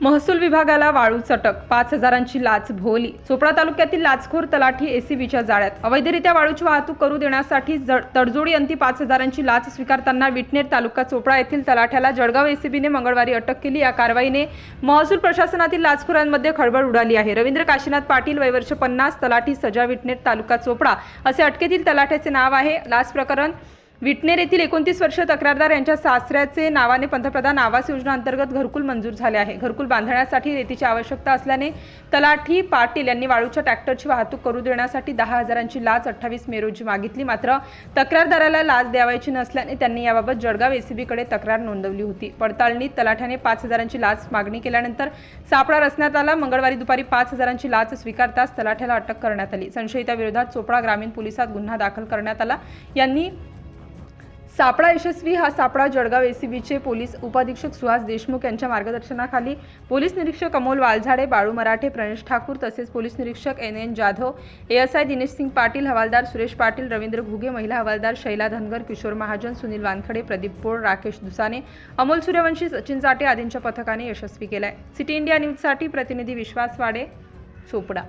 महसूल विभागाला वाळू चटक पाच हजारांची लाच भोवली. चोपडा तालुक्यातील लाचखोर तलाठी एसीबीच्या जाळ्यात. अवैधरित्या वाळूची वाहतूक करू देण्यासाठी जड- तडजोडी अंती पाच हजारांची लाच स्वीकारताना विटनेर तालुका चोपडा येथील तलाठ्याला जळगाव एसीबीने मंगळवारी अटक केली. या कारवाईने महसूल प्रशासनातील लाचखोरांमध्ये खळबळ उडाली आहे. रवींद्र काशीनाथ पाटील वयवर्ष पन्नास तलाठी सजा विटनेर तालुका चोपडा असे अटकेतील तलाठ्याचे नाव आहे. लाच प्रकरण विटनेर येथील एकोणतीस वर्ष तक्रारदार यांच्या सासऱ्याचे नावाने पंतप्रधान आवास योजना अंतर्गत घरकुल मंजूर झाले आहे. घरकुल बांधण्यासाठी रेतीची आवश्यकता असल्याने तलाठी पाटील यांनी वाळूच्या ट्रॅक्टरची वाहतूक करू देण्यासाठी दहा हजारांची लाच अठ्ठावीस मे रोजी मागितली. मात्र तक्रारदाराला लाच द्यावायची नसल्याने त्यांनी याबाबत जळगाव एसीबीकडे तक्रार नोंदवली होती. पडताळणीत तलाठ्याने पाच हजारांची लाच मागणी केल्यानंतर सापळा रचण्यात आला. मंगळवारी दुपारी पाच हजारांची लाच स्वीकारताच तलाठ्याला अटक करण्यात आली. संशयिताविरोधात चोपडा ग्रामीण पोलिसात गुन्हा दाखल करण्यात आला. यांनी सापळा यशस्वी हा सापळा जळगाव एसीबीचे पोलीस उपाधीक्षक सुहास देशमुख यांच्या मार्गदर्शनाखाली. पोलीस निरीक्षक अमोल वालझाडे बाळू मराठे प्रणेश ठाकूर तसेच पोलीस निरीक्षक N N Jadhav ASI Dinesh Singh Patil हवालदार सुरेश पाटील रवींद्र घुगे महिला हवालदार शैला धनगर किशोर महाजन सुनील वानखडे प्रदीप पोळ राकेश दुसाने अमोल सूर्यवंशी सचिन चाटे आदींच्या पथकाने यशस्वी केलाय. सिटी इंडिया न्यूजसाठी प्रतिनिधी विश्वास वाडे चोपडा.